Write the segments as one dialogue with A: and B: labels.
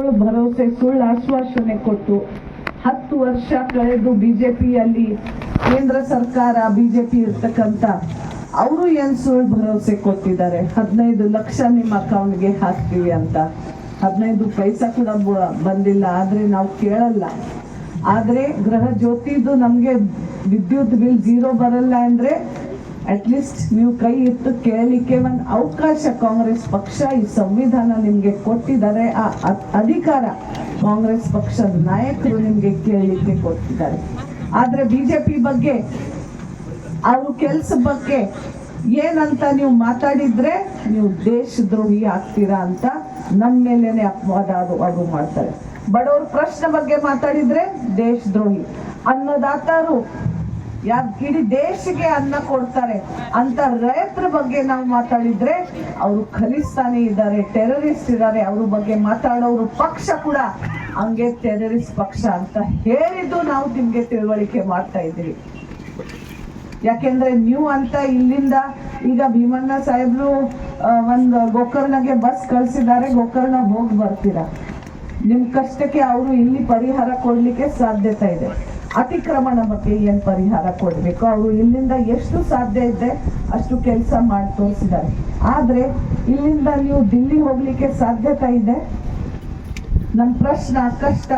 A: ಸುಳ್ಳು ಭರವಸೆ, ಸುಳ್ಳು ಆಶ್ವಾಸನೆ ಕೊಟ್ಟು ಹತ್ತು ವರ್ಷ ಕಳೆದು ಬಿಜೆಪಿಯಲ್ಲಿ ಕೇಂದ್ರ ಸರ್ಕಾರ, ಬಿಜೆಪಿ ಇರ್ತಕ್ಕಂಥ ಅವರು ಏನ್ ಸುಳ್ಳು ಭರವಸೆ ಕೊಟ್ಟಿದ್ದಾರೆ? ಹದಿನೈದು ಲಕ್ಷ ನಿಮ್ಮ ಅಕೌಂಟ್ಗೆ ಹಾಕ್ತೀವಿ ಅಂತ. ಹದಿನೈದು ಪೈಸಾ ಕೂಡ ಬಂದಿಲ್ಲ, ಆದ್ರೆ ನಾವು ಕೇಳಲ್ಲ. ಆದ್ರೆ ಗೃಹ ಜ್ಯೋತಿದು ನಮ್ಗೆ ವಿದ್ಯುತ್ ಬಿಲ್ ಜೀರೋ ಬರಲ್ಲ ಅಂದ್ರೆ ಅಟ್ಲೀಸ್ಟ್ ನೀವು ಕೈ ಇಟ್ಟು ಕೇಳಲಿಕ್ಕೆ ಒಂದು ಅವಕಾಶ ಕಾಂಗ್ರೆಸ್ ಪಕ್ಷ ಈ ಸಂವಿಧಾನ ನಿಮ್ಗೆ ಕೊಟ್ಟಿದ್ದಾರೆ. ಆ ಅಧಿಕಾರ ಕಾಂಗ್ರೆಸ್ ಪಕ್ಷದ ನಾಯಕರು ನಿಮ್ಗೆ ಕೇಳಲಿಕ್ಕೆ ಕೊಟ್ಟಿದ್ದಾರೆ. ಆದ್ರೆ ಬಿಜೆಪಿ ಬಗ್ಗೆ, ಅವ್ರ ಕೆಲಸ ಬಗ್ಗೆ ಏನಂತ ನೀವು ಮಾತಾಡಿದ್ರೆ ನೀವು ದೇಶದ್ರೋಹಿ ಆಗ್ತೀರಾ ಅಂತ ನಮ್ಮ ಮೇಲೇನೆ ಅಪವಾದ ಅದು ಅದು ಮಾಡ್ತಾರೆ. ಬಡವ್ರ ಪ್ರಶ್ನೆ ಬಗ್ಗೆ ಮಾತಾಡಿದ್ರೆ ದೇಶದ್ರೋಹಿ. ಅನ್ನದಾತರು ಯಾರ್ ಇಡೀ ದೇಶಕ್ಕೆ ಅನ್ನ ಕೊಡ್ತಾರೆ. ಅಂತ ರೈತರ ಬಗ್ಗೆ ನಾವು ಮಾತಾಡಿದ್ರೆ ಅವರು ಖಲಿಸ್ತಾನಿ ಇದ್ದಾರೆ ಟೆರರಿಸ್ಟ್ ಇದ್ದಾರೆ. ಅವ್ರ ಬಗ್ಗೆ ಮಾತಾಡೋರು ಪಕ್ಷ ಕೂಡ ಹಂಗೆ ಟೆರರಿಸ್ಟ್ ಪಕ್ಷ ಅಂತ ಹೇಳಿದ್ದು ನಾವು ನಿಮ್ಗೆ ತಿಳುವಳಿಕೆ ಮಾಡ್ತಾ ಇದ್ದೀವಿ. ಯಾಕೆಂದ್ರೆ ನೀವು ಅಂತ ಇಲ್ಲಿಂದ ಈಗ ಭೀಮಣ್ಣ ಸಾಹೇಬ್ರು ಒಂದು ಗೋಕರ್ಣಗೆ ಬಸ್ ಕಳ್ಸಿದ್ದಾರೆ ಗೋಕರ್ಣ ಹೋಗಿ ಬರ್ತೀರಾ? ನಿಮ್ ಕಷ್ಟಕ್ಕೆ ಅವರು ಇಲ್ಲಿ ಪರಿಹಾರ ಕೊಡ್ಲಿಕ್ಕೆ ಸಾಧ್ಯತೆ ಇದೆ. ಅತಿಕ್ರಮಣ ಬಗ್ಗೆ ಏನ್ ಪರಿಹಾರ ಕೊಡಬೇಕು? ಅವರು ಇಲ್ಲಿಂದ ಎಷ್ಟು ಸಾಧ್ಯ ಇದೆ ಅಷ್ಟು ಕೆಲಸ ಮಾಡಿ ತೋರಿಸಿದ್ದಾರೆ. ಆದರೆ ಇಲ್ಲಿಂದ ನೀವು ದಿಲ್ಲಿ ಹೋಗ್ಲಿಕ್ಕೆ ಸಾಧ್ಯತೆ ಇದೆ? ನನ್ನ ಪ್ರಶ್ನ ಕಷ್ಟ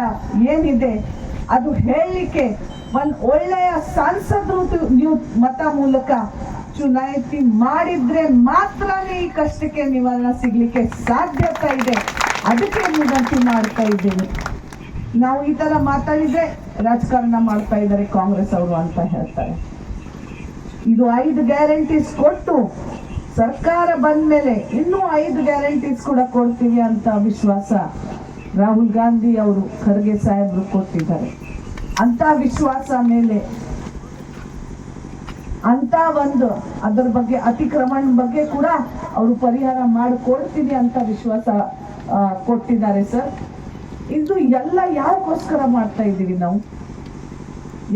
A: ಏನಿದೆ? ಅದು ಹೇಳಲಿಕ್ಕೆ ಒಂದು ಒಳ್ಳೆಯ ಸಂಸದರು ನೀವು ಮತ ಮೂಲಕ ಚುನಾಯಿತಿ ಮಾಡಿದ್ರೆ ಮಾತ್ರನೇ ಈ ಕಷ್ಟಕ್ಕೆ ನಿವಾರಣ ಸಿಗ್ಲಿಕ್ಕೆ ಸಾಧ್ಯತೆ ಇದೆ. ಅದಕ್ಕೆ ವಿನಂತಿ ಮಾಡ್ತಾ ಇದ್ದೀನಿ. ನಾವು ಈ ತರ ಮಾತಾಡಿದ್ರೆ ರಾಜಕಾರಣ ಮಾಡ್ತಾ ಇದ್ದಾರೆ, ಕಾಂಗ್ರೆಸ್ ಅವರು ಅಂತ ಹೇಳ್ತಾರೆ. ಇದು ಐದು ಗ್ಯಾರಂಟೀಸ್ ಕೊಟ್ಟು ಸರ್ಕಾರ ಬಂದ ಮೇಲೆ ಇನ್ನೂ ಐದು ಗ್ಯಾರಂಟೀಸ್ ಕೂಡ ಕೊಡ್ತೀವಿ ಅಂತ ವಿಶ್ವಾಸ ರಾಹುಲ್ ಗಾಂಧಿ ಅವರು, ಖರ್ಗೆ ಸಾಹೇಬರು ಕೊಟ್ಟಿದ್ದಾರೆ. ಅಂತ ವಿಶ್ವಾಸ ಮೇಲೆ ಅಂತ ಒಂದು ಅದರ ಬಗ್ಗೆ ಅತಿಕ್ರಮಣ ಬಗ್ಗೆ ಕೂಡ ಅವರು ಪರಿಹಾರ ಮಾಡಿಕೊಡ್ತೀನಿ ಅಂತ ವಿಶ್ವಾಸ ಕೊಟ್ಟಿದ್ದಾರೆ, ಸರ್. ಇದು ಎಲ್ಲ ಯಾರಕ್ಕೋಸ್ಕರ ಮಾಡ್ತಾ ಇದ್ದೀವಿ ನಾವು?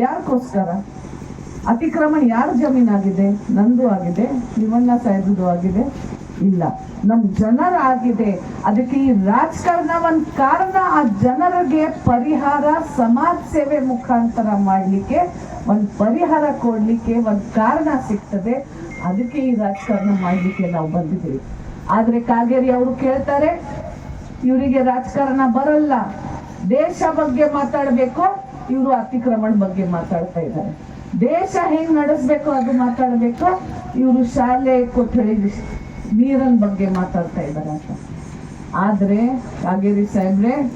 A: ಯಾರಕ್ಕೋಸ್ಕರ ಅತಿಕ್ರಮಣ ಯಾರ ಜಮೀನಾಗಿದೆ ನಂದು ಆಗಿದೆ, ನಿಮ್ಮಣ್ಣ ಸಾಹೇಬ್ದು ಆಗಿದೆ. ಇಲ್ಲ, ನಮ್ ಜನರ ಆಗಿದೆ. ಅದಕ್ಕೆ ಈ ರಾಜಕಾರಣ ಒಂದ್ ಕಾರಣ ಆ ಜನರಿಗೆ ಪರಿಹಾರ, ಸಮಾಜ ಸೇವೆ ಮುಖಾಂತರ ಮಾಡ್ಲಿಕ್ಕೆ ಒಂದ್ ಪರಿಹಾರ ಕೊಡ್ಲಿಕ್ಕೆ ಒಂದ್ ಕಾರಣ ಸಿಗ್ತದೆ. ಅದಕ್ಕೆ ಈ ರಾಜಕಾರಣ ಮಾಡ್ಲಿಕ್ಕೆ ನಾವು ಬಂದಿದ್ದೀವಿ. ಆದ್ರೆ ಕಾಗೇರಿ ಅವರು ಕೇಳ್ತಾರೆ ಇವರಿಗೆ ರಾಜಕಾರಣ ಬರಲ್ಲ. ದೇಶ ಬಗ್ಗೆ ಮಾತಾಡಬೇಕು, ಇವರು ಅತಿಕ್ರಮಣ ಬಗ್ಗೆ ಮಾತಾಡ್ತಾ ಇದ್ದಾರೆ. ದೇಶ ಹೆಂಗ್ ನಡೆಸ್ಬೇಕು ಅದು ಮಾತಾಡಬೇಕು, ಇವರು ಶಾಲೆ ಕೊಠಡಿ ನೀರನ್ ಬಗ್ಗೆ ಮಾತಾಡ್ತಾ ಇದ್ದಾರೆ ಅಂತ. ಆದ್ರೆ, ಕಾಗೇರಿ ಸಾಹೇಬ್ರೆ,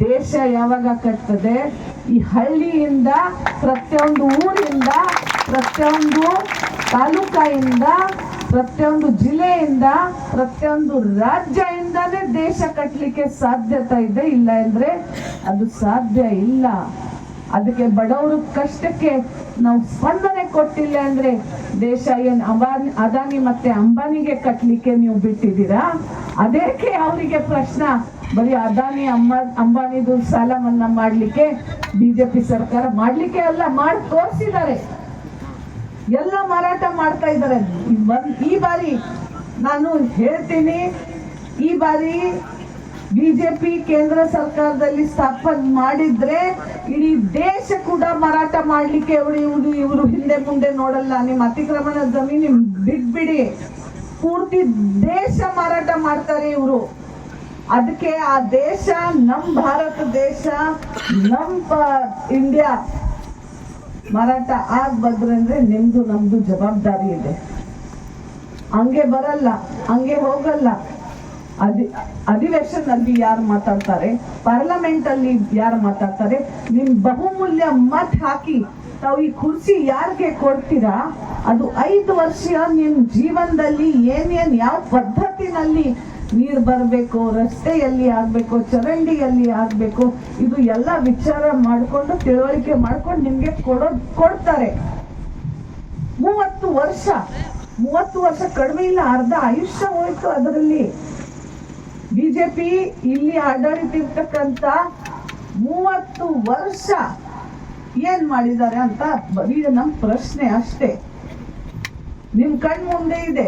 A: ದೇಶ ಯಾವಾಗ ಕಟ್ತದೆ? ಈ ಹಳ್ಳಿಯಿಂದ, ಪ್ರತಿಯೊಂದು ಊರಿಂದ, ಪ್ರತಿಯೊಂದು ತಾಲೂಕಾಯಿಂದ, ಪ್ರತಿಯೊಂದು ಜಿಲ್ಲೆಯಿಂದ, ಪ್ರತಿಯೊಂದು ರಾಜ್ಯದಿಂದಾನೇ ದೇಶ ಕಟ್ಟಲಿಕ್ಕೆ ಸಾಧ್ಯತೆ ಇದೆ, ಇಲ್ಲ ಅಂದ್ರೆ ಅದು ಸಾಧ್ಯ ಇಲ್ಲ. ಅದಕ್ಕೆ ಬಡವರು ಕಷ್ಟಕ್ಕೆ ನಾವು ಸ್ಪಂದನೆ ಕೊಟ್ಟಿಲ್ಲ ಅಂದ್ರೆ ದೇಶ ಏನ್ ಅಂಬಾನಿ ಅದಾನಿ ಮತ್ತೆ ಅಂಬಾನಿಗೆ ಕಟ್ಟಲಿಕ್ಕೆ ನೀವು ಬಿಟ್ಟಿದ್ದೀರಾ? ಅದಕ್ಕೆ ಅವರಿಗೆ ಪ್ರಶ್ನ? ಬರೀ ಅದಾನಿ, ಅಂಬ, ಅಂಬಾನಿದು ಸಾಲ ಮನ್ನಾ ಮಾಡ್ಲಿಕ್ಕೆ ಬಿಜೆಪಿ ಸರ್ಕಾರ ಮಾಡ್ಲಿಕ್ಕೆ ಅಲ್ಲ, ಮಾಡಿ, ತೋರಿಸಿದ್ದಾರೆ. ಎಲ್ಲ ಮಾರಾಟ ಮಾಡ್ತಾ ಇದ್ದಾರೆ. ಈ ಬಾರಿ ನಾನು ಹೇಳ್ತೀನಿ ಈ ಬಾರಿ ಬಿಜೆಪಿ ಕೇಂದ್ರ ಸರ್ಕಾರದಲ್ಲಿ ಸ್ಥಾಪನೆ ಮಾಡಿದ್ರೆ ಇಡೀ ದೇಶ ಕೂಡ ಮಾರಾಟ ಮಾಡ್ಲಿಕ್ಕೆ ಇವರು ಇವರು ಇವರು ಹಿಂದೆ ಮುಂದೆ ನೋಡಲ್ಲ. ನಿಮ್ಮ ಅತಿಕ್ರಮಣ ಜಮೀನು ಬಿಟ್ಬಿಡಿ. ಪೂರ್ತಿ ದೇಶ ಮಾರಾಟ ಮಾಡ್ತಾರೆ ಇವರು. ಅದಕ್ಕೆ ಆ ದೇಶ, ನಮ್ ಭಾರತ ದೇಶ, ನಮ್ ಇಂಡಿಯಾ ಮಾರಾಟ ಆಗ್ಬಂದ್ರೆ ಅಂದ್ರೆ ನಿಮ್ದು ನಮ್ದು ಜವಾಬ್ದಾರಿ ಇದೆ. ಹಂಗೆ ಬರಲ್ಲ, ಹಂಗೆ ಹೋಗಲ್ಲ. ಅಧಿ, ಅಧಿವೇಶನದಲ್ಲಿ ಯಾರು ಮಾತಾಡ್ತಾರೆ? ಪಾರ್ಲಿಮೆಂಟ್ ಅಲ್ಲಿ ಯಾರು ಮಾತಾಡ್ತಾರೆ? ನಿಮ್ ಬಹುಮೂಲ್ಯ ಮತ್ ಹಾಕಿ ತಾವು ಈ ಕುರ್ಚಿ ಯಾರಿಗೆ ಕೊಡ್ತೀರಾ? ಅದು ಐದು ವರ್ಷ ನಿಮ್ ಜೀವನದಲ್ಲಿ ಏನೇನ್, ಯಾವ ಪದ್ಧತಿನಲ್ಲಿ ನೀರು ಬರಬೇಕು, ರಸ್ತೆಯಲ್ಲಿ ಆಗಬೇಕು, ಚರಂಡಿಯಲ್ಲಿ ಆಗಬೇಕು, ಇದು ಎಲ್ಲ ವಿಚಾರ ಮಾಡ್ಕೊಂಡು, ತಿಳುವಳಿಕೆ ಮಾಡ್ಕೊಂಡು ನಿಮ್ಗೆ ಕೊಡೋ, ಕೊಡ್ತಾರೆ. ಮೂವತ್ತು ವರ್ಷ ಮೂವತ್ತು ವರ್ಷ ಕಡಿಮೆ ಇಲ್ಲ, ಅರ್ಧ ಆಯುಷ್ಯ ಹೋಯ್ತು ಅದರಲ್ಲಿ. ಬಿಜೆಪಿ ಇಲ್ಲಿ ಆಡಳಿತ ಇರ್ತಕ್ಕಂಥ ಮೂವತ್ತು ವರ್ಷ ಏನ್ ಮಾಡಿದ್ದಾರೆ ಅಂತ ಬರೀ ನಮ್ ಪ್ರಶ್ನೆ ಅಷ್ಟೇ. ನಿಮ್ ಕಣ್ ಮುಂದೆ ಇದೆ.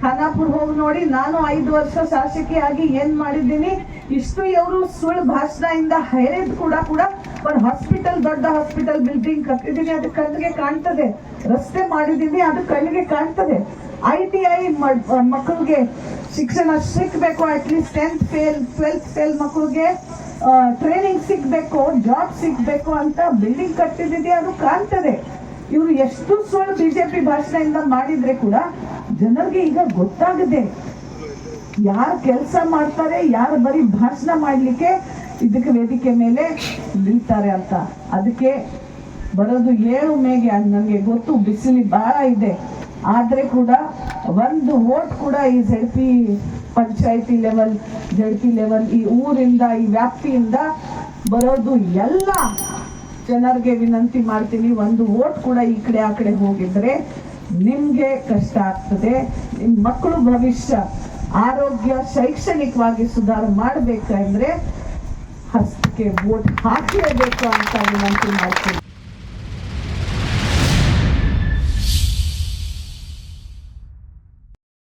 A: ಖಾನಾಪುರ್ ಹೋಗಿ ನೋಡಿ ನಾನು ಐದು ವರ್ಷ ಶಾಸಕಿಯಾಗಿ ಏನ್ ಮಾಡಿದ್ದೀನಿ? ಇಷ್ಟು ಇವರು ಸುಳ್ಳು ಭಾಷಣದಿಂದ ಹೇಳಿದ್ ಕೂಡ ಕೂಡ ಒಂದು ಹಾಸ್ಪಿಟಲ್ ದೊಡ್ಡ ಹಾಸ್ಪಿಟಲ್ ಬಿಲ್ಡಿಂಗ್ ಕಟ್ಟಿದ್ದೀನಿ. ಅದು ಕಣ್ಣಿಗೆ ಕಾಣ್ತದೆ. ರಸ್ತೆ ಮಾಡಿದ್ದೀನಿ, ಅದು ಕಣ್ಣಿಗೆ ಕಾಣ್ತದೆ. ಐ ಟಿ ಐ ಮಕ್ಕಳಿಗೆ ಶಿಕ್ಷಣ ಸಿಕ್ಕಬೇಕು at least tenth fail twelfth fail ಮಕ್ಕಳಿಗೆ ಟ್ರೈನಿಂಗ್ ಸಿಗಬೇಕು ಜಾಬ್ ಸಿಗಬೇಕು ಅಂತ ಬಿಲ್ಡಿಂಗ್ ಕಟ್ಟಿದ್ದೀವಿ ಅದು ಕಾಣ್ತದೆ. ಇವರು ಎಷ್ಟು ಸುಳ್ಳು ಬಿಜೆಪಿ ಭಾಷಣದಿಂದ ಮಾಡಿದ್ರೆ ಕೂಡ ಜನರಿಗೆ ಈಗ ಗೊತ್ತಾಗದೆ. ಯಾರು ಕೆಲಸ ಮಾಡ್ತಾರೆ, ಯಾರು ಬರೀ ಭಾಷಣ ಮಾಡ್ಲಿಕ್ಕೆ ಇದಕ್ಕೆ ವೇದಿಕೆ ಮೇಲೆ ನಿಲ್ತಾರೆ ಅಂತ. ಅದಕ್ಕೆ ಬರೋದು ಏಳು ಮೇಗೆ ನನಗೆ ಗೊತ್ತು, ಬಿಸಿಲಿ ಬಹಳ ಇದೆ. ಆದ್ರೆ ಕೂಡ ಒಂದು ವೋಟ್ ಕೂಡ ಈ ಜಡ್ಪಿ ಪಂಚಾಯತಿ ಲೆವೆಲ್, ಜಡ್ಪಿ ಲೆವೆಲ್ ಈ ಊರಿಂದ, ಈ ವ್ಯಾಪ್ತಿಯಿಂದ ಬರೋದು ಎಲ್ಲ ಜನರಿಗೆ ವಿನಂತಿ ಮಾಡ್ತೀನಿ. ಒಂದು ವೋಟ್ ಕೂಡ ಈ ಕಡೆ ಆ ಕಡೆ ಹೋಗಿದ್ರೆ ನಿಮಗೆ ಕಷ್ಟ ಆಗ್ತದೆ. ನಿಮ್ಮ ಮಕ್ಕಳು ಭವಿಷ್ಯ, ಆರೋಗ್ಯ ಶೈಕ್ಷಣಿಕವಾಗಿ ಸುಧಾರ ಮಾಡಬೇಕಂದ್ರೆ ಹಸ್ತಕ್ಕೆ ವೋಟ್ ಹಾಕಲೇಬೇಕು ಅಂತ ವಿನಂತಿ ಮಾಡ್ತೀನಿ.